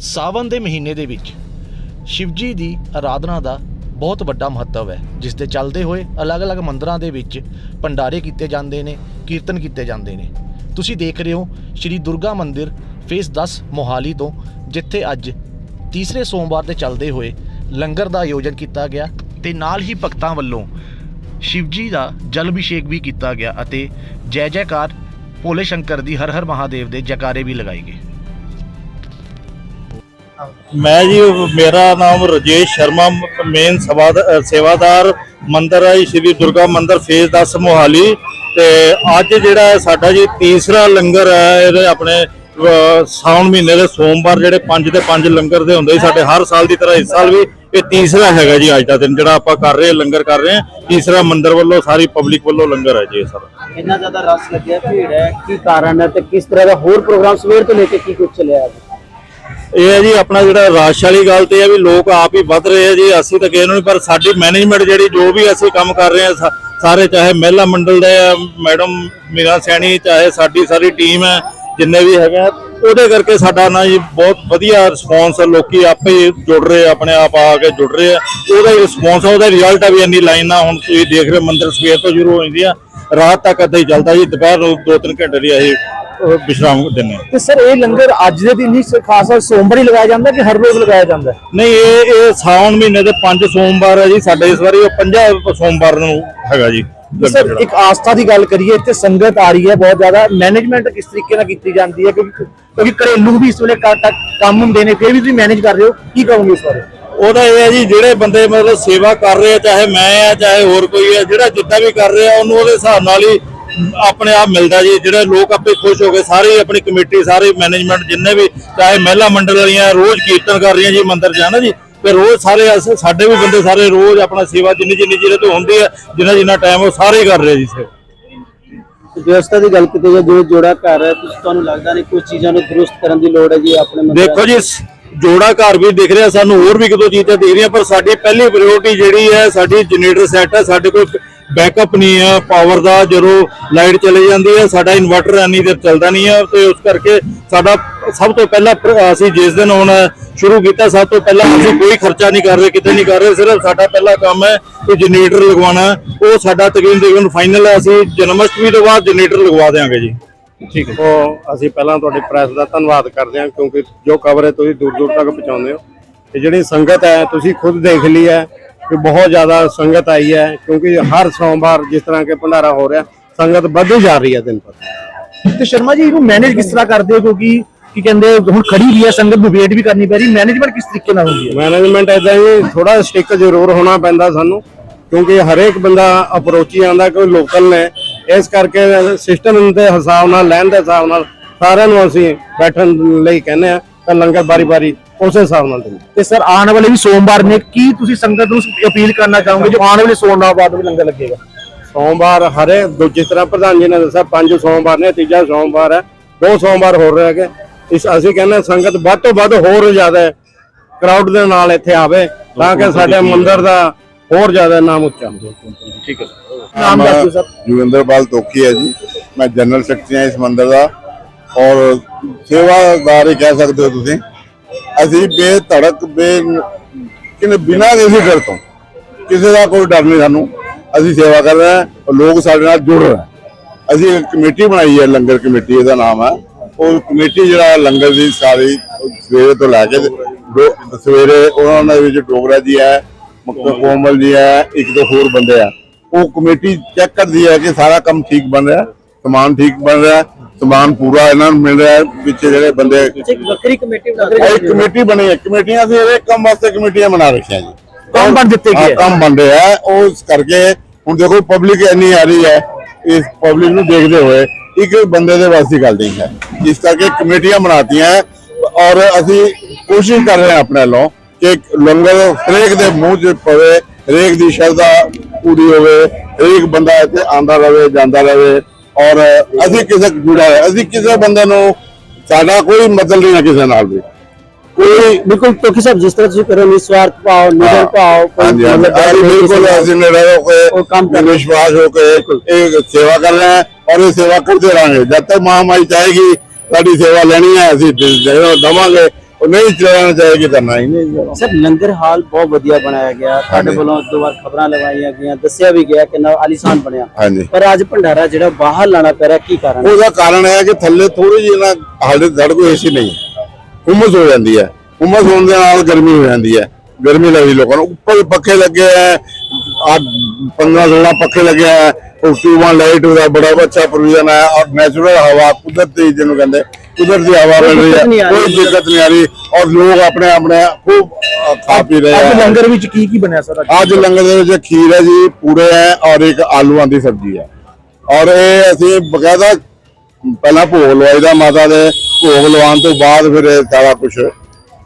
ਸਾਵਨ ਦੇ ਮਹੀਨੇ ਦੇ ਵਿੱਚ ਸ਼ਿਵਜੀ ਦੀ ਆਰਾਧਨਾ ਦਾ ਬਹੁਤ ਵੱਡਾ ਮਹੱਤਵ ਹੈ ਜਿਸ ਦੇ ਚੱਲਦੇ ਹੋਏ ਅਲੱਗ-ਅਲੱਗ ਮੰਦਰਾਂ ਦੇ ਵਿੱਚ ਭੰਡਾਰੇ ਕੀਤੇ ਜਾਂਦੇ ਨੇ ਕੀਰਤਨ ਕੀਤੇ ਜਾਂਦੇ ਨੇ ਤੁਸੀਂ ਦੇਖ ਰਹੇ ਹੋ ਸ਼੍ਰੀ ਦੁਰਗਾ ਮੰਦਿਰ ਫੇਸ 10 ਮੋਹਾਲੀ ਤੋਂ ਜਿੱਥੇ ਅੱਜ ਤੀਸਰੇ ਸੋਮਵਾਰ ਦੇ ਚੱਲਦੇ ਹੋਏ ਲੰਗਰ ਦਾ ਆਯੋਜਨ ਕੀਤਾ ਗਿਆ ਤੇ ਨਾਲ ਹੀ ਭਗਤਾਂ ਵੱਲੋਂ ਸ਼ਿਵ ਜੀ ਦਾ ਜਲ ਅਭਿਸ਼ੇਕ ਵੀ ਕੀਤਾ ਗਿਆ ਅਤੇ ਜੈ ਜੈਕਾਰ ਭੋਲੇ ਸ਼ੰਕਰ ਦੀ ਹਰ ਹਰ ਮਹਾਦੇਵ ਦੇ ਜੈਕਾਰੇ ਵੀ ਲਗਾਏ ਗਏ। ਮੈਂ ਜੀ ਮੇਰਾ ਨਾਮ ਰਜੇਸ਼ ਸ਼ਰਮਾ ਮੇਨ ਸੇਵਾਦਾਰ ਸੇਵਾਦਾਰ ਮੰਦਿਰ ਹੈ ਸ਼੍ਰੀ ਦੁਰਗਾ ਮੰਦਰ ਫੇਜ਼ 10 ਮੋਹਾਲੀ ਤੇ ਅੱਜ ਜਿਹੜਾ ਸਾਡਾ ਜੀ ਤੀਸਰਾ ਲੰਗਰ ਹੈ ਇਹਦੇ ਆਪਣੇ ਅਹ, ਸਾਉਣ ਮਹੀਨੇ ਦੇ ਸੋਮਵਾਰ ਜਿਹੜੇ ਪੰਜ ਤੇ ਪੰਜ ਲੰਗਰ ਦੇ ਹੁੰਦੇ ਸਾਡੇ ਹਰ ਸਾਲ ਦੀ ਤਰ੍ਹਾਂ ਇਸ ਸਾਲ ਵੀ ਇਹ ਤੀਸਰਾ ਹੈਗਾ ਜੀ ਅੱਜ ਦਾ ਦਿਨ ਜਿਹੜਾ ਆਪਾਂ ਕਰ ਰਹੇ ਹਾਂ ਲੰਗਰ ਕਰ ਰਹੇ ਹਾਂ। ਤੀਸਰਾ ਮੰਦਿਰ ਵੱਲੋਂ ਸਾਰੀ ਪਬਲਿਕ ਵੱਲੋਂ ਲੰਗਰ ਹੈ ਜੀ ਇਹ ਸਾਰਾ। ਇੰਨਾ ਜ਼ਿਆਦਾ ਰਸ ਲੱਗਿਆ ਭੀੜ ਹੈ ਕੀ ਕਾਰਨ ਹੈ ਤੇ ਕਿਸ ਤਰ੍ਹਾਂ ਦਾ ਹੋਰ ਪ੍ਰੋਗਰਾਮ ਸਵੇਰ ਤੋਂ ਲੈ ਕੇ ਕੀ ਕੁਝ ਚੱਲਿਆ ਅੱਜ? ਇਹ ਹੈ ਜੀ ਆਪਣਾ ਜਿਹੜਾ ਰਾਸ਼ ਵਾਲੀ ਗੱਲ ਤੇ ਹੈ ਵੀ ਲੋਕ ਆਪ ਹੀ ਵੱਧ ਰਹੇ ਆ ਜੀ ਅਸੀਂ ਤਾਂ ਕਿਸੇ ਨੂੰ ਨਹੀਂ ਪਰ ਸਾਡੀ ਮੈਨੇਜਮੈਂਟ ਜਿਹੜੀ ਜੋ ਵੀ ਅਸੀਂ ਕੰਮ ਕਰ ਰਹੇ ਆ ਸਾਰੇ ਚਾਹੇ ਮਹਿਲਾ ਮੰਡਲ ਦੇ ਮੈਡਮ ਮੀਰਾ ਸੈਣੀ ਚਾਹੇ ਸਾਡੀ ਸਾਰੀ ਟੀਮ ਹੈ ਜਿੰਨੇ ਵੀ ਹੈਗੇ ਆ ਉਹਦੇ ਕਰਕੇ ਸਾਡਾ ਨਾ ਜੀ ਬਹੁਤ ਵਧੀਆ ਰਿਸਪੌਂਸ ਲੋਕੀ ਆਪੇ ਜੁੜ ਰਹੇ ਆਪਣੇ ਆਪ ਆ ਕੇ ਜੁੜ ਰਹੇ ਆ। ਉਹਦਾ ਰਿਸਪੌਂਸ ਉਹਦਾ ਰਿਜ਼ਲਟ ਆ ਵੀ ਇੰਨੀ ਲਾਈਨ ਨਾ ਹੁਣ ਤੁਸੀਂ ਦੇਖ ਰਹੇ ਮੰਦਿਰ ਸਵੇਰ ਤੋਂ ਸ਼ੁਰੂ ਹੋ ਜਾਂਦੀ ਆ ਰਾਤ ਤੱਕ ਏਦਾਂ ਹੀ ਚੱਲਦਾ ਜੀ ਦੁਪਹਿਰ ਨੂੰ 2-3 ਘੰਟੇ ਦੀ ਅਸੀਂ ਵਿਸ਼ਰਾਮ ਹਾਂ। ਤੇ ਸਰ ਇਹ ਲੰਗਰ ਅੱਜ ਦੇ ਦਿਨ ਹੀ ਖਾਸ ਸੋਮਵਾਰ ਹੀ ਲਗਾਇਆ ਜਾਂਦਾ ਕਿ ਹਰ ਰੋਜ਼ ਲਗਾਇਆ ਜਾਂਦਾ? ਨਹੀਂ ਇਹ ਇਹ ਸਾਉਣ ਮਹੀਨੇ ਦੇ ਪੰਜ ਸੋਮਵਾਰ ਹੈ ਜੀ ਸਾਡੇ ਇਸ ਵਾਰੀ ਉਹ ਪੰਜਾਂ ਸੋਮਵਾਰ ਨੂੰ ਹੈਗਾ ਜੀ। ਸਰ, ਇੱਕ ਆਸਥਾ ਦੀ ਗੱਲ ਕਰੀਏ, ਇੱਥੇ ਸੰਗਤ ਆ ਰਹੀ ਹੈ ਬਹੁਤ ਜ਼ਿਆਦਾ। ਮੈਨੇਜਮੈਂਟ ਕਿਸ ਤਰੀਕੇ ਨਾਲ ਕੀਤੀ ਜਾਂਦੀ ਹੈ? ਕਿਉਂਕਿ ਕਿਉਂਕਿ ਘਰੇਲੂ ਵੀ ਇਸ ਵੇਲੇ ਕੰਮ ਹੁੰਦੇ ਨੇ, ਫਿਰ ਵੀ ਤੁਸੀਂ ਮੈਨੇਜ ਕਰ ਰਹੇ ਹੋ। ਕੀ ਕਹੋਗੇ ਇਸ ਬਾਰੇ? ਉਹਦਾ ਇਹ ਹੈ ਜੀ, ਜਿਹੜੇ ਬੰਦੇ ਮਤਲਬ ਸੇਵਾ ਕਰ ਰਹੇ ਆ, ਚਾਹੇ ਮੈਂ ਆ, ਚਾਹੇ ਹੋਰ ਕੋਈ ਹੈ ਜਿਹੜਾ ਜਿੱਦਾਂ ਵੀ ਕਰ ਰਿਹਾ, ਉਹਨੂੰ ਉਹਦੇ ਹਿਸਾਬ ਨਾਲ ਹੀ ਆਪਣੇ ਆਪ ਮਿਲਦਾ ਜੀ। ਜਿਹੜੇ ਲੋਕ ਆਪੇ ਖੁਸ਼ ਹੋ ਗਏ ਸਾਰੇ ਆਪਣੀ ਕਮੇਟੀ ਸਾਰੇ ਮੈਨੇਜਮੈਂਟ ਜਿੰਨੇ ਵੀ, ਚਾਹੇ ਮਹਿਲਾ ਮੰਡਲ ਵਾਲੀਆਂ ਰੋਜ਼ ਕੀਰਤਨ ਕਰ ਰਹੀਆਂ ਜੀ ਮੰਦਿਰ ਜਾਣਾ ਜੀ? ਤੇ ਰੋਜ਼ ਸਾਰੇ ਅਸ- ਸਾਡੇ ਵੀ ਬੰਦੇ ਸਾਰੇ ਰੋਜ਼ ਆਪਣਾ ਸੇਵਾ ਜਿੰਨੀ ਜਿੰਨੀ ਜਿਹੜੇ ਤੋਂ ਹੁੰਦੀ ਹੈ ਜਿੰਨਾ ਜਿੰਨਾ ਟਾਈਮ ਉਹ ਸਾਰੇ ਹੀ ਕਰ ਰਹੇ ਜੀ ਸੇਵਾ। ਵਿਵਸਥਾ ਦੀ ਗੱਲ ਕੀਤੀ ਜਾਏ ਜੋ ਜੋੜਾ ਘਰ ਹੈ ਤੁਸੀਂ ਤੁਹਾਨੂੰ ਲੱਗਦਾ ਨਹੀਂ ਕੁਝ ਚੀਜ਼ਾਂ ਨੂੰ ਦਰੁਸਤ ਕਰਨ ਦੀ ਲੋੜ ਹੈ ਜੀ ਆਪਣੇ ਮੰਦਿਰਾਂ ਦੇਖੋ ਜੀ ਸ- ਜੋੜਾ ਘਰ ਵੀ ਦਿਖ ਰਿਹਾ ਸਾਨੂੰ ਹੋਰ ਵੀ ਕਿਤੋਂ ਚੀਜ਼ਾਂ ਦਿਖ ਰਹੀਆਂ ਪਰ ਸਾਡੀ ਪਹਿਲੀ ਪ੍ਰਾਇੋਰਟੀ ਜਿਹੜੀ ਹੈ ਸਾਡੀ ਜਨਰੇਟਰ ਸੈੱਟ ਹੈ ਸਾਡੇ ਕੋਲ ਬੈਕਅਪ ਨਹੀਂ ਹੈ ਪਾਵਰ ਦਾ ਜਦੋਂ ਲਾਈਟ ਚਲੇ ਜਾਂਦੀ ਹੈ ਸਾਡਾ ਇਨਵਰਟਰ ਇੰਨੀ ਦੇਰ ਚੱਲਦਾ ਨਹੀਂ ਹੈ ਤੇ ਉਸ ਕਰਕੇ ਸਾਡਾ ਸਭ ਤੋਂ ਪਹਿਲਾਂ ਅਸੀਂ ਜਿਸ ਦਿਨ ਹੁਣ ਸ਼ੁਰੂ ਕੀਤਾ ਸਭ ਤੋਂ ਪਹਿਲਾਂ ਅਸੀਂ ਕੋਈ ਖਰਚਾ ਨਹੀਂ ਕਰ ਰਹੇ ਕਿਤੇ ਨਹੀਂ ਕਰ ਰਹੇ ਸਿਰਫ ਸਾਡਾ ਪਹਿਲਾ ਕੰਮ ਹੈ ਕਿ ਜਨਰੇਟਰ ਲਗਵਾਉਣਾ। ਉਹ ਸਾਡਾ ਤਕਰੀਬਨ ਤਕਰੀਬਨ ਫਾਈਨਲ ਹੈ ਅਸੀਂ ਜਨਮ ਅਸ਼ਟਮੀ ਤੋਂ ਬਾਅਦ ਜਨਰੇਟਰ ਲਗਵਾ ਦੇਵਾਂਗੇ ਜੀ। ਠੀਕ ਹੈ। ਉਹ ਅਸੀਂ ਪਹਿਲਾਂ ਤੁਹਾਡੀ ਪ੍ਰੈਸ ਦਾ ਧੰਨਵਾਦ ਕਰਦੇ ਹਾਂ ਕਿਉਂਕਿ ਜੋ ਖਬਰ ਹੈ ਤੁਸੀਂ ਦੂਰ ਦੂਰ ਤੱਕ ਪਹੁੰਚਾਉਂਦੇ ਹੋ। ਤੇ ਜਿਹੜੀ ਸੰਗਤ ਹੈ ਤੁਸੀਂ ਖੁਦ ਦੇਖ ਲਈ ਹੈ ਕਿ ਬਹੁਤ ਜ਼ਿਆਦਾ ਸੰਗਤ ਆਈ ਹੈ ਕਿਉਂਕਿ ਹਰ ਸੋਮਵਾਰ ਜਿਸ ਤਰ੍ਹਾਂ ਕਿ ਭੰਡਾਰਾ ਹੋ ਰਿਹਾ ਸੰਗਤ ਵੱਧਦੀ ਜਾ ਰਹੀ ਹੈ ਦਿਨ ਪਰ ਤੇ ਸ਼ਰਮਾ ਜੀ ਇਹਨੂੰ ਮੈਨੇਜ ਕਿਸ ਤਰ੍ਹਾਂ ਕਰਦੇ ਹੋ? ਕਿਉਂਕਿ ਕੀ ਕਹਿੰਦੇ ਹੁਣ ਖੜੀ ਵੀ ਹੈ ਸੰਗਤ ਨੂੰ ਵੇਟ ਵੀ ਕਰਨੀ ਪੈ ਰਹੀ। ਮੈਨੇਜਮੈਂਟ ਕਿਸ ਤਰੀਕੇ ਨਾਲ ਹੁੰਦੀ ਹੈ? ਮੈਨੇਜਮੈਂਟ ਇਦਾਂ ਹੀ ਥੋੜਾ ਸਟਿਕ ਜ਼ਰੂਰ ਹੋਣਾ ਪੈਂਦਾ ਸਾਨੂੰ ਕਿਉਂਕਿ ਹਰੇਕ ਬੰਦਾ ਅਪਰੋਚੀ ਆਂਦਾ ਕੋਈ ਲੋਕਲ ਨੇ। ਇਸ ਕਰਕੇ ਸਿਸਟਮ ਦੇ ਹਿਸਾਬ ਨਾਲ ਲੈਣ ਦੇ ਹਿਸਾਬ ਨਾਲ ਸਾਰਿਆਂ ਨੂੰ ਅਸੀਂ ਬੈਠਣ ਲਈ ਕਹਿੰਦੇ ਆ ਤਾਂ ਲੰਗਰ ਬਾਰੀ-ਬਾਰੀ ਉਸੇ ਹਿਸਾਬ ਨਾਲ ਦਿੰਦੇ ਤੇ ਸਰ ਆਉਣ ਵਾਲੇ ਵੀ ਸੋਮਵਾਰ ਨੇ ਕੀ ਤੁਸੀਂ ਸੰਗਤ ਨੂੰ ਅਪੀਲ ਕਰਨਾ ਚਾਹੋਗੇ? ਜੋ ਆਉਣ ਵਾਲੇ ਸੋਮਵਾਰ ਬਾਅਦ ਵੀ ਲੰਗਰ ਲੱਗੇਗਾ। ਸੋਮਵਾਰ ਹਰੇ ਜਿਸ ਤਰ੍ਹਾਂ ਪ੍ਰਧਾਨ ਜੀ ਨੇ ਦੱਸਿਆ ਪੰਜ ਸੋਮਵਾਰ ਨੇ ਤੀਜਾ ਸੋਮਵਾਰ ਹੈ ਦੋ ਸੋਮਵਾਰ ਹੋ ਰਹੇ ਹੈਗੇ ਇਸ ਅਸੀਂ ਕਹਿੰਦੇ ਹਾਂ ਸੰਗਤ ਵੱਧ ਤੋਂ ਵੱਧ ਹੋਰ ਜ਼ਿਆਦਾ ਕਰਾਊਡ ਦੇ ਨਾਲ ਇੱਥੇ ਆਵੇ ਤਾਂ ਕਿ ਸਾਡੇ ਮੰਦਿਰ ਦਾ ਹੋਰ ਜ਼ਿਆਦਾ ਨਾਮ ਉੱਚਾ ਨਾਮ ਦੱਸ ਸਰ। ਜੋਗਿੰਦਰਪਾਲ ਤੋਖੀ ਹੈ ਜੀ। ਮੈਂ ਜਨਰਲ ਸੈਕਟਰੀ ਹਾਂ ਇਸ ਮੰਦਿਰ ਦਾ। ਔਰ ਸੇਵਾਦਾਰ ਹੀ ਕਹਿ ਸਕਦੇ ਹੋ ਤੁਸੀਂ। ਅਸੀਂ ਬੇਧੜਕ ਬੇ ਕਿਨੇ ਬਿਨਾਂ ਕਿਸੇ ਡਰ ਤੋਂ। ਕਿਸੇ ਦਾ ਕੋਈ ਡਰ ਨਹੀਂ ਸਾਨੂੰ। ਅਸੀਂ ਸੇਵਾ ਕਰ ਰਹੇ ਹਾਂ। ਲੋਕ ਸਾਡੇ ਨਾਲ ਜੁੜ ਰਹੇ ਹੈ। ਅਸੀਂ ਇੱਕ ਕਮੇਟੀ ਬਣਾਈ ਹੈ ਲੰਗਰ ਕਮੇਟੀ ਇਹਦਾ ਨਾਮ ਹੈ। ਉਹ ਕਮੇਟੀ ਜਿਹੜਾ ਲੰਗਰ ਦੀ ਸਾਰੀ ਸਵੇਰੇ ਤੋਂ ਲੈ ਕੇ ਸਵੇਰੇ ਉਹਨਾਂ ਦੇ ਵਿੱਚ ਡੋਗਰਾ ਜੀ ਹੈ ਮਕਤਬ ਕੋਮਲ ਜੀ ਹੈ ਇੱਕ ਦੋ ਹੋਰ ਬੰਦੇ ਆ। ਉਹ ਕਮੇਟੀ ਚੈੱਕ ਕਰਦੀ ਹੈ ਕਿ ਸਾਰਾ ਕੰਮ ਠੀਕ ਬਣ ਰਿਹਾ ਹੈ, ਸਮਾਨ ਠੀਕ ਬਣ ਰਿਹਾ ਸਮਾਨ ਪੂਰਾ ਇਹਨਾਂ ਨੂੰ ਮਿਲ ਰਿਹਾ ਪਿੱਛੇ ਜਿਹੜੇ ਬੰਦੇ ਇੱਕ ਵੱਖਰੀ ਕਮੇਟੀ ਇੱਕ ਕਮੇਟੀ ਬਣੀ ਹੈ। ਕਮੇਟੀਆਂ ਅਸੀਂ ਹਰੇਕ ਕੰਮ ਵਾਸਤੇ ਕਮੇਟੀਆਂ ਬਣਾ ਰੱਖੀਆਂ ਜੀ। ਕੰਮ ਬਣ ਦਿੱਤੇ ਗਏ। ਕੰਮ ਬਣ ਰਿਹਾ ਉਹ ਕਰਕੇ ਹੁਣ ਦੇਖੋ ਪਬਲਿਕ ਇੰਨੀ ਆ ਰਹੀ ਹੈ ਇਸ ਪਬਲਿਕ ਨੂੰ ਦੇਖਦੇ ਹੋਏ ਇੱਕ ਬੰਦੇ ਦੇ ਵਾਸਤੇ ਗੱਲ ਨਹੀਂ ਹੈ। ਇਸ ਕਰਕੇ ਕਮੇਟੀਆਂ ਬਣਾਤੀਆਂ ਹੈ ਔਰ ਅਸੀਂ ਕੋਸ਼ਿਸ਼ ਕਰ ਰਹੇ ਹਾਂ ਆਪਣੇ ਵੱਲੋਂ ਕਿ ਲੰਗਰ ਹਰੇਕ ਦੇ ਮੂੰਹ 'ਚ ਪਵੇ ਹਰੇਕ ਦੀ ਸ਼ਰਧਾ ਪੂਰੀ ਹੋਵੇ ਹਰੇਕ ਬੰਦਾ ਇੱਥੇ ਆਂਦਾ ਰਹੇ ਜਾਂਦਾ ਰਹੇ ਔਰ ਅਸੀਂ ਕਿਸੇ ਜੁੜਾ ਹੈ ਅਸੀਂ ਕਿਸੇ ਬੰਦੇ ਨੂੰ ਸਾਡਾ ਕੋਈ ਮਤਲਬ ਨਹੀਂ ਹੈ ਕਿਸੇ ਨਾਲ ਵੀ। ਕੋਈ ਬਿਲਕੁਲ ਕਿਉਂਕਿ ਸਭ ਜਿਸ ਤਰ੍ਹਾਂ ਤੁਸੀਂ ਕਰੋ ਨਿਸਵਾਰਥ ਭਾਵ ਨਿਡਰ ਭਾਵ ਮਤਲਬ ਅਸੀਂ ਨਿਡਰ ਹੋ ਉਹ ਕੇ ਕੰਮ ਵਿਸ਼ਵਾਸ ਹੋ ਕੇ ਇਹ ਸੇਵਾ ਕਰ ਰਹੇ ਹਾਂ। ਔਰ ਇਹ ਸੇਵਾ ਕਰਦੇ ਰਹਾਂਗੇ। ਜਦ ਤੱਕ ਮਹਾਮਾਈ ਚਾਹੇਗੀ ਸਾਡੀ ਸੇਵਾ ਲੈਣੀ ਹੈ ਅਸੀਂ ਦੇਵਾਂਗੇ। ਉਹ ਨਹੀਂ ਚਲਾਉਣਾ ਚਾਹੇਗੀ ਤਾਂ ਨਹੀਂ ਨਹੀਂ। ਸਰ ਲੰਗਰ ਹਾਲ ਬਹੁਤ ਵਧੀਆ ਬਣਾਇਆ ਗਿਆ। ਤੁਹਾਡੇ। ਵੱਲੋਂ ਦੋ ਵਾਰ ਖਬਰਾਂ ਲਗਾਈਆਂ ਗਈਆਂ ਦੱਸਿਆ ਵੀ ਗਿਆ ਕਿ ਨਾ ਆਲੀਸ਼ਾਨ ਬਣਿਆ। ਪਰ ਅੱਜ ਭੰਡਾਰਾ ਜਿਹੜਾ ਬਾਹਰ ਲਾਣਾ ਪੈ ਰਿਹਾ ਕੀ ਕਾਰਨ? ਉਹਦਾ ਕਾਰਨ ਹੈ ਕਿ ਥੱਲੇ ਥੋੜੀ ਜਿਹੀ ਨਾ ਹਾਲੇ ਸਾਡੇ ਕੋਲ ਏਸੀ ਨਹੀਂ ਹੈ। ਹੁਮਸ ਹੋ ਜਾਂਦੀ ਹੈ। ਹੁਮਸ ਹੋਣ ਦੇ ਨਾਲ ਗਰਮੀ ਹੋ ਜਾਂਦੀ ਹੈ। ਗਰਮੀ ਲੱਗਦੀ ਲੋਕਾਂ ਨੂੰ। ਉੱਪਰ ਪੱਖੇ ਲੱਗੇ ਆ 15 16 ਪੱਖੇ ਲੱਗੇ ਹੈ। ਪ੍ਰੋਵੀਜ਼ਨ ਹੈ ਔਰ ਨੈਚੁਰਲ ਹਵਾ ਕੁਦਰਤੀ ਜਿਹਨੂੰ ਕਹਿੰਦੇ ਕੁਦਰਤੀ ਹਵਾ ਮਿਲ ਰਹੀ ਦਿੱਕਤ ਨਹੀਂ ਹੈ ਆ ਰਹੀ। ਕੋਈ ਦਿੱਕਤ ਨਹੀਂ ਆ ਰਹੀ ਔਰ ਲੋਕ ਆਪਣੇ ਆਪਣੇ ਖੂਬ ਅ, ਖਾ ਪੀ ਰਹੇ ਅੱਜ ਹੈ ਲੰਗਰ ਵਿੱਚ ਕੀ ਕੀ ਬਣਿਆ ਸਰ ਅੱਜ? ਲੰਗਰ ਦੇ ਵਿੱਚ ਖੀਰ ਹੈ ਜੀ ਪੂਰੇ ਹੈ ਔਰ ਇੱਕ ਆਲੂਆਂ ਦੀ ਸਬਜ਼ੀ ਹੈ। ਔਰ ਇਹ ਅਸੀਂ ਬਕਾਇਦਾ ਪਹਿਲਾਂ ਭੋਗ ਲਵਾਈਦਾ ਮਾਤਾ ਦੇ ਭੋਗ ਲਵਾਉਣ ਤੋਂ ਬਾਅਦ ਫਿਰ ਇਹ ਸਾਰਾ ਕੁਝ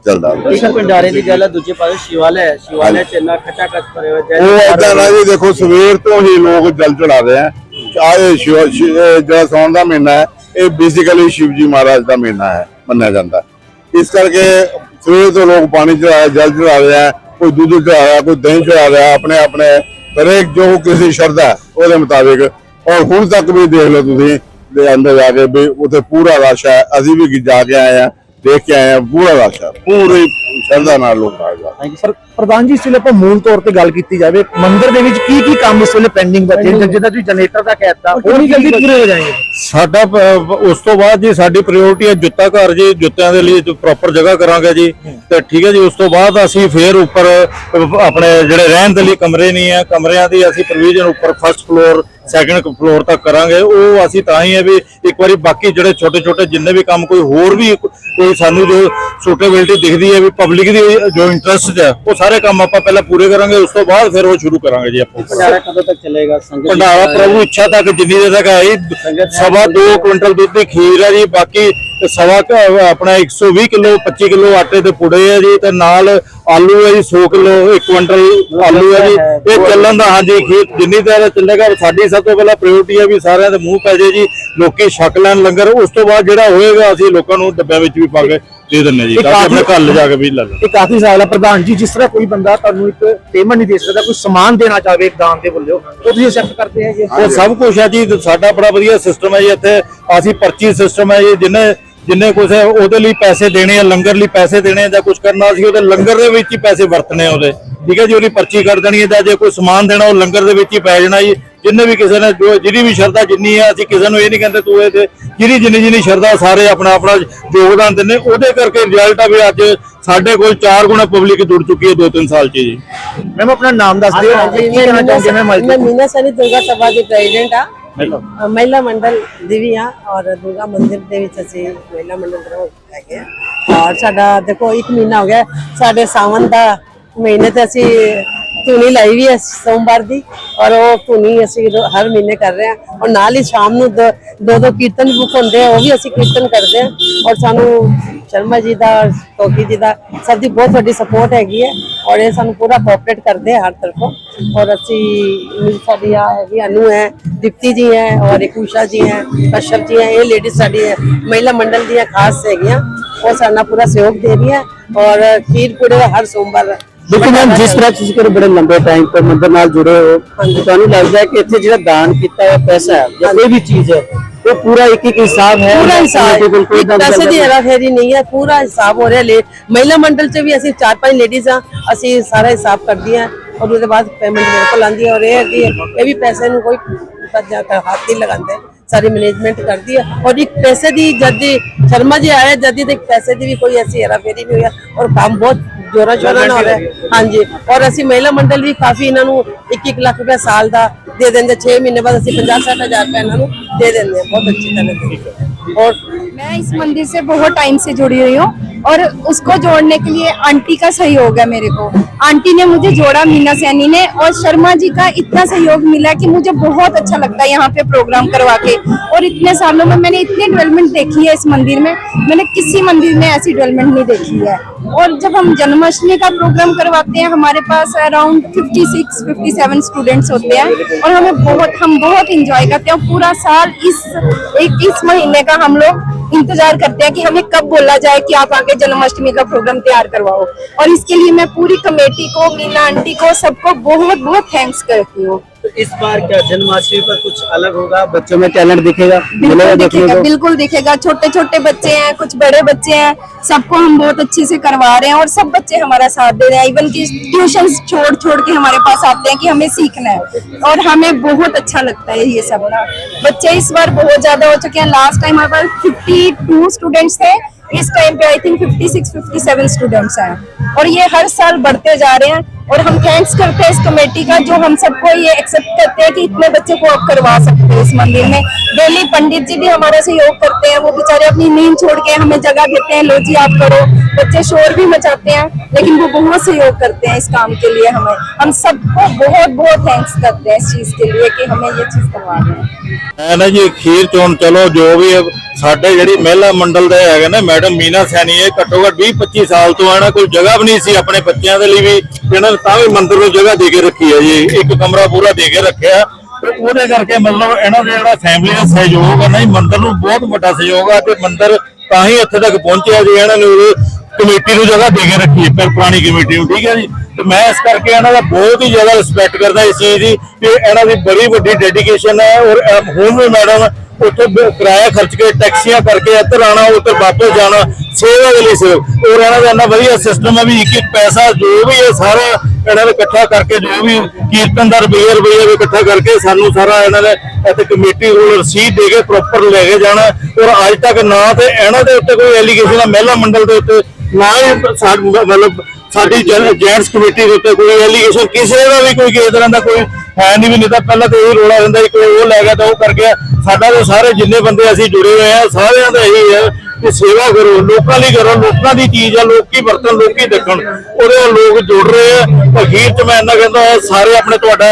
ਚੱਲਦਾ ਇੱਕ ਭੰਡਾਰੇ ਦੀ ਗੱਲ ਹੈ ਦੂਜੇ ਪਾਸੇ ਸ਼ਿਵਾਲਿਆ ਹੈ। ਸ਼ਿਵਾਲਿਆ ਚ ਇੰਨਾ ਖੱਟਾ ਖੱਟ ਭਰੇ ਹੋਏ ਉਹ ਏਦਾਂ ਨਾ ਜੀ ਦੇਖੋ ਸਵੇਰ ਤੋਂ ਹੀ ਲੋਕ ਜਲ ਚੜਾਦੇ ਆ। ਚਾਹੇ ਸ਼ਿਵ ਸ਼ਿਵ- ਇਹ ਜਿਹੜਾ ਸੌਣ ਦਾ ਮਹੀਨਾ ਹੈ ਇਹ ਬੇਸਿਕਲੀ ਸ਼ਿਵ ਜੀ ਮਹਾਰਾਜ ਦਾ ਮਹੀਨਾ ਹੈ ਮੰਨਿਆ ਜਾਂਦਾ। ਇਸ ਕਰਕੇ ਸਵੇਰ ਤੋਂ ਲੋਕ ਪਾਣੀ ਚੜਾ ਜਲ ਚੜਾ ਰਹੇ ਆ ਕੋਈ ਦੁੱਧ ਚੜਾ ਰਿਹਾ ਕੋਈ ਦਹੀਂ ਚੜਾ ਰਿਹਾ ਆਪਣੇ ਆਪਣੇ ਹਰੇਕ ਜੋ ਕਿਸੇ ਸ਼ਰਧਾ ਉਹਦੇ ਮੁਤਾਬਿਕ। ਔਰ ਹੁਣ ਤੱਕ ਵੀ ਦੇਖ ਲਓ ਤੁਸੀਂ ਦੇ ਅੰਦਰ ਜਾ ਕੇ ਵੀ ਉੱਥੇ ਪੂਰਾ ਰਸ਼ ਹੈ ਅਸੀਂ ਵੀ ਜਾ ਕੇ ਆਏ ਆ। ਦੇਖ ਕੇ ਆਏ ਆ ਪੂਰਾ ਰਸ਼ ਪੂਰੀ ਸ਼ਰਧਾ ਨਾਲ ਲੋਕ ਆ ਜਾ ਹਾਂਜੀ ਸਰ ਪ੍ਰਧਾਨ ਜੀ ਇਸ ਵੇਲੇ ਆਪਾਂ ਮੂਲ ਤੌਰ ਤੇ ਗੱਲ ਕੀਤੀ ਜਾਵੇ ਮੰਦਿਰ ਦੇ ਵਿੱਚ ਕੀ ਕੀ ਕੰਮ ਇਸ ਵੇਲੇ ਪੈਂਡਿੰਗ ਬਚੇ? ਜਿੱਦਾਂ ਤੁਸੀਂ ਜਨਰੇਟਰ ਦਾ ਕਹਿਤਾ ਉਹ ਵੀ ਜਲਦੀ ਪੂਰੇ ਹੋ ਜਾਣਗੇ। ਸਾਡਾ ਪ- ਉਸ ਤੋਂ ਬਾਅਦ ਜੀ ਸਾਡੀ ਪ੍ਰਾਇੋਰਟੀ ਹੈ ਜੁੱਤਾ ਘਰ ਜੀ ਜੁੱਤਿਆਂ ਦੇ ਲਈ ਪ੍ਰੋਪਰ ਜਗ੍ਹਾ ਕਰਾਂਗੇ ਜੀ। ਤੇ ਠੀਕ ਹੈ ਜੀ ਉਸ ਤੋਂ ਬਾਅਦ ਅਸੀਂ ਫੇਰ ਉੱਪਰ ਆਪਣੇ ਜਿਹੜੇ ਰਹਿਣ ਦੇ ਲਈ ਕਮਰੇ ਨਹੀਂ ਹੈ ਕਮਰਿਆਂ ਦੀ ਅਸੀਂ ਪ੍ਰੋਵੀਜ਼ਨ ਉੱਪਰ ਫਸਟ ਫਲੋਰ ਸੈਕੰਡ ਫਲੋਰ ਤੱਕ ਕਰਾਂਗੇ। ਉਹ ਅਸੀਂ ਤਾਂ ਹੀ ਹੈ ਵੀ ਇੱਕ ਵਾਰੀ ਬਾਕੀ ਜਿਹੜੇ ਛੋਟੇ ਛੋਟੇ ਜਿੰਨੇ ਵੀ ਕੰਮ ਕੋਈ ਹੋਰ ਵੀ ਕੋਈ ਸਾਨੂੰ ਜੋ ਸੁਟੇਬਿਲਟੀ ਦਿਖਦੀ ਹੈ ਵੀ ਪਬਲਿਕ ਦੀ ਜੋ ਇੰਟਰਸਟ ਹੈ ਉਹ ਸਾਰੇ ਕੰਮ ਆਪਾਂ ਪਹਿਲਾਂ ਪੂਰੇ ਕਰਾਂਗੇ ਉਸ ਤੋਂ ਬਾਅਦ ਫਿਰ ਉਹ ਸ਼ੁਰੂ ਕਰਾਂਗੇ ਜੀ ਆਪਾਂ। ਭੰਡਾਰਾ ਕਦੋਂ ਤੱਕ ਚੱਲੇਗਾ? ਸੰਗਤ ਭੰਡਾਰਾ ਪ੍ਰਭੂ ਇੱਛਾ ਤੱਕ ਜਿੰਨੀ ਦੇਰ ਤੱਕ ਆਈ ਸਵਾ 2 ਕੁਇੰਟਲ ਦੁੱਧ ਦੀ ਖੀਰ ਹੈ ਜੀ ਬਾਕੀ ਸਵਾ ਕੁ- ਆਪਣਾ 120 ਕਿਲੋ 25 ਕਿਲੋ ਆਟੇ ਦੇ ਪੁੜੇ ਹੈ ਜੀ ਤੇ ਨਾਲ ਆਲੂ ਹੈ ਜੀ 100 ਕਿਲੋ 1 ਕੁਇੰਟਲ ਆਲੂ ਹੈ ਜੀ। ਇਹ ਚੱਲਣ ਦਾ ਹਾਂਜੀ ਖੀਰ ਜਿੰਨੀ ਦੇਰ ਚੱਲੇਗਾ ਸਾਡੀ ਸਭ ਤੋਂ ਪਹਿਲਾਂ ਪ੍ਰਾਇੋਰਟੀ ਹੈ ਵੀ ਸਾਰਿਆਂ ਦੇ ਮੂੰਹ ਪੈ ਜੇ ਜੀ ਲੋਕੀ ਛਕ ਲੈਣ ਲੰਗਰ। ਉਸ ਤੋਂ ਬਾਅਦ ਜਿਹੜਾ ਹੋਏਗਾ ਅਸੀਂ ਲੋਕਾਂ ਨੂੰ ਡੱਬਿਆਂ ਵਿੱਚ ਵੀ ਪਾ ਕੇ ਦੇ ਦਿੰਨੇ ਜੀ ਤਾਂ ਕਿ ਆਪਣੇ ਘਰ ਲਿਜਾ ਕੇ ਵੀ ਲੈ ਲੈਣ ਇਹ ਕਾਫੀ ਸਵਾਲ ਹੈ ਪ੍ਰਧਾਨ ਜੀ ਜਿਸ ਤਰ੍ਹਾਂ ਕੋਈ ਬੰਦਾ ਤੁਹਾਨੂੰ ਇੱਕ ਪੇਮੈਂਟ ਨਹੀਂ ਦੇ ਸਕਦਾ ਕੋਈ ਸਮਾਨ ਦੇਣਾ ਚਾਹਵੇ ਇੱਕ ਦਾਨ ਦੇ ਵੱਲੋਂ ਉਹ ਤੁਸੀਂ ਐਕਸੈਪਟ ਕਰਦੇ ਹੈਗੇ? ਉਹ ਸਭ ਕੁਝ ਹੈ ਜੀ ਸਾਡਾ ਬੜਾ ਵਧੀਆ ਸਿਸਟਮ ਹੈ ਜੀ ਇੱਥੇ। ਅਸੀਂ ਪਰਚੀ ਸਿਸਟਮ ਹੈ ਜੀ ਜਿੰਨੇ ਜਿੰਨੇ ਕੁਝ ਹੈ ਉਹਦੇ ਲਈ ਪੈਸੇ ਦੇਣੇ ਆ ਲੰਗਰ ਲਈ ਪੈਸੇ ਦੇਣੇ ਆ ਜਾਂ ਕੁਝ ਕਰਨਾ ਸੀ ਉਹਦੇ ਲੰਗਰ ਦੇ ਵਿੱਚ ਹੀ ਪੈਸੇ ਵਰਤਣੇ ਉਹਦੇ। ਠੀਕ ਹੈ ਜੀ ਉਹਦੀ ਪਰਚੀ ਕੱਢ ਦੇਣੀ ਹੈ ਜਾਂ ਜੇ ਕੋਈ ਸਮਾਨ ਦੇਣਾ ਉਹ ਲੰਗਰ ਦੇ ਵਿੱਚ ਹੀ ਪੈ ਜਾਣਾ ਜੀ। ਜਿੰਨੇ ਵੀ ਕਿਸੇ ਨੇ ਜੋ ਜਿਹਦੀ ਵੀ ਸ਼ਰਧਾ ਜਿੰਨੀ ਆ ਅਸੀਂ ਕਿਸੇ ਨੂੰ ਇਹ ਨਹੀਂ ਕਹਿੰਦੇ ਤੂੰ ਇਹ ਤੇ ਜਿਹਦੀ ਜਿੰਨੀ ਜਿੰਨੀ ਸ਼ਰਧਾ ਸਾਰੇ ਆਪਣਾ ਆਪਣਾ ਯੋਗਦਾਨ ਦਿੰਦੇ ਉਹਦੇ ਕਰਕੇ ਰਿਜ਼ਲਟ ਆ ਵੀ ਅੱਜ ਸਾਡੇ ਕੋਲ 4 ਗੁਣਾ ਪਬਲਿਕ ਜੁੜ ਚੁੱਕੀ ਹੈ 2-3 ਸਾਲ 'ਚ ਜੀ। ਮੈਮ ਆਪਣਾ ਨਾਮ ਦੱਸ ਦਿਓ ਮੈਂ ਮੀਨਾ ਸਨੀ ਦੁਰਗਾ ਸਭਾ ਦੀ ਪ੍ਰੈਜ਼ੀਡੈਂਟ ਆ। ਮਹਿਲਾ ਮੰਡਲ ਦੀ ਵੀ ਆ ਔਰ ਦੁਰਗਾ ਮੰਦਿਰ ਦੇ ਵਿੱਚ ਅਸੀਂ ਮਹਿਲਾ ਮੰਡਲ ਦੇ ਹੈਗੇ ਆ ਔਰ ਸਾਡਾ ਦੇਖੋ ਇੱਕ ਮਹੀਨਾ ਹੋ ਗਿਆ ਸਾਡੇ ਸਾਵਨ ਦਾ ਮਹੀਨੇ ਤੇ ਅਸੀਂ ਧੂਣੀ ਲਾਈ ਵੀ ਹੈ ਸੋਮਵਾਰ ਦੀ ਔਰ ਉਹ ਧੂਣੀ ਅਸੀਂ ਹਰ ਮਹੀਨੇ ਕਰ ਰਹੇ ਹਾਂ ਔਰ ਨਾਲ ਹੀ ਸ਼ਾਮ ਨੂੰ ਦੋ ਦੋ ਦੋ ਕੀਰਤਨ ਬੁੱਕ ਹੁੰਦੇ ਆ, ਉਹ ਵੀ ਅਸੀਂ ਕੀਰਤਨ ਕਰਦੇ ਹਾਂ ਔਰ ਸਾਨੂੰ ਸ਼ਰਮਾ ਜੀ ਦਾ ਕੋਕੀ ਜੀ ਦਾ ਸਭ ਦੀ ਬਹੁਤ ਵੱਡੀ ਸਪੋਰਟ ਹੈਗੀ ਹੈ ਔਰ ਇਹ ਸਾਨੂੰ ਪੂਰਾ ਕੋਆਪਰੇਟ ਕਰਦੇ ਹਰ ਤਰਫੋਂ ਔਰ ਅਸੀਂ ਮੇਰੀ ਸਾਡੀ ਆ ਹੈਗੀ ਅਨੂ ਹੈ, ਦੀਪਤੀ ਜੀ ਹੈ ਔਰ ਇਕੂਸ਼ਾ ਜੀ ਹੈ, ਕਸ਼ਪ ਜੀ ਹੈ, ਇਹ ਲੇਡੀ ਸਾਡੀ ਮਹਿਲਾ ਮੰਡਲ ਦੀਆਂ ਖਾਸ ਹੈਗੀਆਂ ਉਹ ਸਾਡਾ ਪੂਰਾ ਸਹਿਯੋਗ ਦੇ ਰਹੀ ਹੈ ਔਰ ਖੀਰ ਪੂੜੇ ਹਰ ਸੋਮਵਾਰ ਦੇਖੋ ਮੈਮ ਜਿਸ ਤਰ੍ਹਾਂ ਤੁਸੀਂ ਕਿਹੜੇ ਬੜੇ ਲੰਬੇ ਟਾਈਮ ਤੋਂ ਮੰਦਰ ਨਾਲ ਜੁੜੇ ਹੋ ਤੁਹਾਨੂੰ ਲੱਗਦਾ ਹੈ ਕਿ ਇੱਥੇ ਜਿਹੜਾ ਦਾਨ ਕੀਤਾ ਹੋਇਆ ਪੈਸਾ ਹੈ ਜਾਂ ਕੋਈ ਵੀ ਚੀਜ਼ ਹੈ ਉਹ ਪੂਰਾ ਇੱਕ ਇੱਕ ਹਿਸਾਬ ਹੈ? ਪੂਰਾ ਹਿਸਾਬ ਬਿਲਕੁਲ ਕੋਈ ਪੈਸੇ ਦੀ ਨਹੀਂ। ਹੈਰਾਫੇਰੀ ਨਹੀਂ ਹੈ ਪੂਰਾ ਹਿਸਾਬ ਹੋ ਰਿਹਾ ਲੈ ਮਹਿਲਾ ਮੰਡਲ ਚ ਵੀ ਅਸੀਂ ਚਾਰ ਪੰਜ ਲੇਡੀਜ਼ ਆ ਅਸੀਂ ਸਾਰਾ ਹਿਸਾਬ ਕਰਦੀਆਂ ਔਰ ਉਹਦੇ ਬਾਅਦ ਪੇਮੈਂਟ ਮੇਰੇ ਕੋਲ ਆਉਂਦੀ ਹੈ ਔਰ ਇਹ ਹੈ ਕਿ ਇਹ ਵੀ ਪੈਸੇ ਨੂੰ ਕੋਈ ਕਰ ਹੱਥ ਨਹੀਂ ਲਗਾਉਂਦੇ। ਸਾਰੀ ਮੈਨੇਜਮੈਂਟ ਕਰਦੀ ਹੈ ਔਰ ਇੱਕ ਪੈਸੇ ਦੀ ਜਦ ਦੀ ਸ਼ਰਮਾ ਜੀ ਆਏ ਜਦ ਦੀ ਤੇ ਇੱਕ ਪੈਸੇ ਦੀ ਵੀ ਕੋਈ ਐਸੀ ਹੈਰਾਫੇਰੀ ਨਹੀਂ ਹੋਇਆ ਔਰ ਕੰਮ ਬਹੁਤ ਜੋਰਾਂ ਸ਼ੋਰਾਂ ਨਾਲ ਹੋ ਰਿਹਾ ਹੈ। ਹਾਂਜੀ ਔਰ ਅਸੀਂ ਮਹਿਲਾ ਮੰਡਲ ਵੀ ਕਾਫੀ ਇਹਨਾਂ ਨੂੰ 1-1 ਲੱਖ ਰੁਪਏ ਸਾਲ ਦਾ ਦੇ ਦਿੰਦੇ 6 ਮਹੀਨੇ ਬਾਅਦ ਅਸੀਂ 50-60 ਹਜ਼ਾਰ ਰੁਪਏ ਇਹਨਾਂ ਨੂੰ ਦੇ ਦਿੰਦੇ ਹਾਂ ਬਹੁਤ ਅੱਛੀ ਤਰ੍ਹਾਂ ਦੇ ਔਰ मैं इस मंदिर से बहुत टाइम से जुड़ी हुई हूँ और उसको जोड़ने के लिए आंटी का सहयोग है मेरे को। आंटी ने मुझे जोड़ा मीना सैनी ने और शर्मा जी का इतना सहयोग मिला कि मुझे बहुत अच्छा लगता है यहाँ पे प्रोग्राम करवा के। और इतने सालों में मैंने इतनी डेवलपमेंट देखी है इस मंदिर में। मैंने किसी मंदिर में ऐसी डेवलपमेंट नहीं देखी है। और जब हम जन्माष्टमी का प्रोग्राम करवाते हैं, हमारे पास अराउंड 56 57 स्टूडेंट्स होते हैं और हमें बहुत, हम बहुत इंजॉय करते हैं पूरा साल इस, एक, इस महीने का हम लोग इंतज़ार करते हैं कि हमें कब बोला जाए कि आप के जन्माष्टमी का प्रोग्राम तैयार करवाओ। और इसके लिए मैं पूरी कमेटी को, मीना आंटी को, सबको बहुत बहुत थैंक्स करती हूँ। इस बार क्या जन्माष्टमी पर कुछ अलग होगा? बच्चों में टैलेंट दिखेगा? बिल्कुल दिखेगा बिल्कुल दिखेगा। छोटे छोटे बच्चे हैं कुछ बड़े बच्चे हैं सबको हम बहुत अच्छे से करवा रहे हैं और सब बच्चे हमारा साथ दे रहे हैं। इवन की ट्यूशन छोड़ छोड़ के हमारे पास आते हैं कि हमें सीखना है। और हमें बहुत अच्छा लगता है ये सब ना। बच्चे इस बार बहुत ज़्यादा हो चुके हैं। लास्ट टाइम हमारे पास फिफ्टी स्टूडेंट्स थे। इस टाइम पे आई थिंक 56 57 स्टूडेंट्स हैं। और ये हर साल बढ़ते जा रहे हैं और हम थैंक्स करते हैं इस कमेटी का जो हम सबको ये एक्सेप्ट करते हैं कि इतने बच्चे को आप करवा सकते हैं इस मंदिर में डेली पंडित जी भी हमारा सहयोग करते हैं वो बेचारे अपनी नींद छोड़ के हमें जगह देते हैं लो जी आप करो बच्चे शोर भी मचाते हैं लेकिन वो बहुत सहयोग करते हैं इस काम के लिए हमें हम सबको बहुत बहुत थैंक्स करते हैं इस चीज के लिए कि हमें ये चीज करवा रहे हैं ਮੈਂ ਨਾ ਜੀ ਖੀਰ ਚੋਣ ਚਲੋ ਜੋ ਵੀ ਹੈ, ਸਾਡੇ ਜਿਹੜੀ ਮਹਿਲਾ ਮੰਡਲ ਦੇ ਹੈਗੇ ਨੇ ਮੈਡਮ ਮੀਨਾ ਸੈਣੀ ਇਹ ਘੱਟੋ ਘੱਟ 20 25 ਸਾਲ ਤੋਂ ਆਣਾ ਕੋਈ ਜਗ੍ਹਾ ਵੀ ਨਹੀਂ ਸੀ, ਆਪਣੇ ਬੱਚਿਆਂ ਦੇ ਲਈ ਵੀ ਇਹਨਾਂ ਨੇ ਤਾਂ ਵੀ ਮੰਦਿਰ ਨੂੰ ਜਗ੍ਹਾ ਦੇ ਕੇ ਰੱਖੀ ਹੈ ਜੀ, ਇੱਕ ਕਮਰਾ ਪੂਰਾ ਦੇ ਕੇ ਰੱਖਿਆ। ਉਹਦੇ ਕਰਕੇ ਮਤਲਬ ਇਹਨਾਂ ਦਾ ਜਿਹੜਾ ਫੈਮਿਲੀ ਦਾ ਸਹਿਯੋਗ ਹੈ ਨਾ ਮੰਦਿਰ ਨੂੰ ਬਹੁਤ ਵੱਡਾ ਸਹਿਯੋਗ ਹੈ ਤੇ ਮੰਦਿਰ ਤਾਂ ਹੀ ਇੱਥੇ ਤੱਕ ਪਹੁੰਚਿਆ ਜੀ, ਇਹਨਾਂ ਨੇ ਕਮੇਟੀ ਨੂੰ ਜਗ੍ਹਾ ਦੇ ਕੇ ਰੱਖੀ ਹੈ ਪਰ ਪੁਰਾਣੀ ਕਮੇਟੀ ਨੂੰ, ਠੀਕ ਹੈ ਜੀ। ਤੇ ਮੈਂ ਇਸ ਕਰਕੇ ਇਹਨਾਂ ਦਾ ਬਹੁਤ ਹੀ ਜ਼ਿਆਦਾ ਰਿਸਪੈਕਟ ਕਰਦਾ ਇਸ ਚੀਜ਼ ਦੀ ਕਿ ਇਹਨਾਂ ਦੀ ਬੜੀ ਵੱਡੀ ਡੈਡੀਕੇਸ਼ਨ ਹੈ ਔਰ ਹੁਣ ਵੀ ਮੈਡਮ ਉੱਥੇ ਕਿਰਾਇਆ ਖਰਚ ਕੇ ਟੈਕਸੀਆਂ ਕਰਕੇ ਇੱਧਰ ਆਣਾ ਉੱਧਰ ਵਾਪਸ ਜਾਣਾ, ਸੇਵਾ ਦੇ ਲਈ ਸੇਵ ਔਰ ਇਹਨਾਂ ਦਾ ਇੰਨਾ ਵਧੀਆ ਸਿਸਟਮ ਹੈ ਵੀ ਇੱਕ ਇੱਕ ਪੈਸਾ ਜੋ ਵੀ ਹੈ ਸਾਰਾ ਇਹਨਾਂ ਨੇ ਇਕੱਠਾ ਕਰਕੇ ਜੋ ਵੀ ਕੀਰਤਨ ਦਾ ਰੁਪਈਆ ਰੁਪਈਆ ਵੀ ਇਕੱਠਾ ਕਰਕੇ ਸਾਨੂੰ ਸਾਰਾ ਇਹਨਾਂ ਨੇ ਇੱਥੇ ਕਮੇਟੀ ਕੋਲ ਰਸੀਦ ਦੇ ਕੇ ਪ੍ਰੋਪਰ ਲੈ ਕੇ ਜਾਣਾ। ਔਰ ਅੱਜ ਤੱਕ ਨਾ ਤੇ ਇਹਨਾਂ ਦੇ ਉੱਤੇ ਕੋਈ ਐਲੀਗੇਸ਼ਨ ਹੈ ਮਹਿਲਾ ਮੰਡਲ ਦੇ ਉੱਤੇ, ਨਾ ਹੀ ਸਾ- ਮਤਲਬ ਸਾਡੀ ਜੈਂਟਸ ਕਮੇਟੀ ਦੇ ਉੱਤੇ ਕੋਈ ਐਲੀਗੇਸ਼ਨ ਕਿਸੇ ਦਾ ਵੀ ਕੋਈ ਕਿਸੇ ਤਰ੍ਹਾਂ ਦਾ ਕੋਈ ਹੈ ਨਹੀਂ ਵੀ ਨਹੀਂ ਤਾਂ ਪਹਿਲਾਂ ਤੇ ਇਹ ਰੋਲਾ ਰਹਿੰਦਾ ਸੀ, ਕੋਈ ਉਹ ਲੈ ਗਿਆ ਤਾਂ ਉਹ ਕਰ ਗਿਆ। ਸਾਡਾ ਤਾਂ ਸਾਰੇ ਜਿੰਨੇ ਬੰਦੇ ਅਸੀਂ ਜੁੜੇ ਹੋਏ ਆ, ਸਾਰਿਆਂ ਦਾ ਇਹੀ ਹੈ ਕਿ ਸੇਵਾ ਕਰੋ, ਲੋਕਾਂ ਲਈ ਕਰੋ, ਲੋਕਾਂ ਦੀ ਚੀਜ਼ ਆ, ਲੋਕੀ ਵਰਤਣ, ਲੋਕੀ ਦੇਖਣ। ਉਹਦੇ ਲੋਕ ਜੁੜ ਰਹੇ ਆ। ਅਖੀਰ ਚ ਮੈਂ ਇਹਨਾਂ ਕਹਿੰਦਾ ਸਾਰੇ ਆਪਣੇ ਤੁਹਾਡਾ,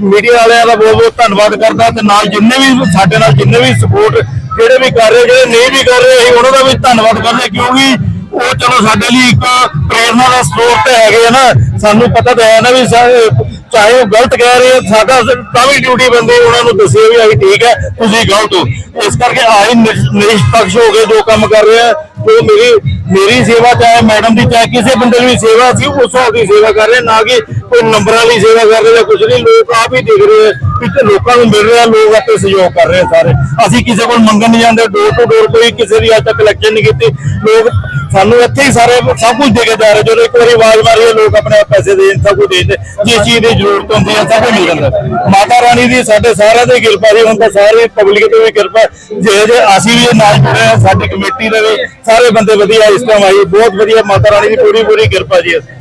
ਮੀਡੀਆ ਵਾਲਿਆਂ ਦਾ ਬਹੁਤ ਬਹੁਤ ਧੰਨਵਾਦ ਕਰਦਾ ਤੇ ਨਾਲ ਜਿੰਨੇ ਵੀ ਸਾਡੇ ਨਾਲ ਜਿੰਨੇ ਵੀ ਸਪੋਰਟ ਜਿਹੜੇ ਵੀ ਕਰ ਰਹੇ, ਜਿਹੜੇ ਨਹੀਂ ਵੀ ਕਰ ਰਹੇ, ਅਸੀਂ ਉਹਨਾਂ ਦਾ ਵੀ ਧੰਨਵਾਦ ਕਰਦੇ ਕਿਉਂਕਿ ਉਹ ਚਲੋ ਸਾਡੇ ਲਈ ਇੱਕ ਪ੍ਰੇਰਨਾ ਦਾ ਸਰੋਤ ਤੇ ਹੈਗੇ ਆ ਨਾ। ਸਾਨੂੰ ਪਤਾ ਤਾਂ ਹੈ ਨਾ ਵੀ ਸਾ- ਚਾਹੇ ਉਹ ਗਲਤ ਕਹਿ ਰਹੇ ਆ, ਸਾਡਾ ਤਾਂ ਵੀ ਡਿਊਟੀ ਬੰਦੀ ਉਹਨਾਂ ਨੂੰ ਦੱਸੇ ਵੀ ਅਸੀਂ ਠੀਕ ਹੈ ਤੁਸੀਂ ਗਲਤ ਹੋ। ਇਸ ਕਰਕੇ ਆਈ ਨਿਸ਼ਪਕਸ਼ ਹੋ ਕੇ ਜੋ ਕੰਮ ਕਰ ਰਹੇ ਆ ਮੇਰੀ ਮੇਰੀ ਸੇਵਾ ਚਾਹੇ ਮੈਡਮ ਦੀ ਚਾਹੇ ਕਿਸੇ ਬੰਦੇ ਦੀ ਸੇਵਾ ਸੀ ਉਸ ਹਿਸਾਬ ਦੀ ਸੇਵਾ ਕਰ ਰਹੇ ਨਾ ਕਿ ਕੋਈ ਨੰਬਰਾਂ ਦੀ ਸੇਵਾ ਕਰ ਰਹੇ ਜਾਂ ਕੁਝ ਨਹੀਂ। ਲੋਕ ਆਪ ਹੀ ਦੇਖ ਰਹੇ ਆ ਲੋਕਾਂ ਨੂੰ ਮਿਲ ਰਿਹਾ ਲੋਕ ਆਪੇ ਸਹਿਯੋਗ ਕਰ ਰਹੇ ਸਾਰੇ। ਅਸੀਂ ਕਿਸੇ ਕੋਲ ਮੰਗਣ ਨਹੀਂ ਜਾਂਦੇ ਡੋਰ ਟੂ ਡੋਰ ਕੋਈ ਕਿਸੇ ਦੀ ਅੱਜ ਤੱਕ ਕਲੈਕਸ਼ਨ ਨਹੀਂ ਕੀਤੀ। ਲੋਕ ਸਾਨੂੰ ਇੱਥੇ ਹੀ ਸਾਰੇ ਸਭ ਕੁਝ ਦੇ ਕੇ ਜਾ ਰਹੇ, ਜਦੋਂ ਇੱਕ ਵਾਰੀ ਆਵਾਜ਼ ਮਾਰੀਏ ਲੋਕ ਆਪਣੇ ਪੈਸੇ ਦੇ ਸਭ ਕੁਝ ਦੇ ਜਿਸ ਚੀਜ਼ ਦੀ ਜ਼ਰੂਰਤ ਹੁੰਦੀ ਹੈ, ਸਭ ਕੁਝ ਮਿਲ ਜਾਂਦਾ। ਮਾਤਾ ਰਾਣੀ ਦੀ ਸਾਡੇ ਸਾਰਿਆਂ ਦੀ ਕਿਰਪਾ ਜੀ, ਹੁਣ ਤਾਂ ਸਾਰੇ ਪਬਲਿਕ ਤੇ ਵੀ ਕਿਰਪਾ। ਜੇ ਜੇ ਅਸੀਂ ਵੀ ਇਹ ਨਾਲ ਜੁੜੇ ਹਾਂ, ਸਾਡੀ ਕਮੇਟੀ ਦੇ ਵੀ ਸਾਰੇ ਬੰਦੇ ਵਧੀਆ, ਇਸ ਟਾਈਮ ਆਈ, ਬਹੁਤ ਵਧੀਆ ਮਾਤਾ ਰਾਣੀ ਦੀ ਪੂਰੀ ਪੂਰੀ ਕਿਰਪਾ ਜੀ ਅਸੀਂ।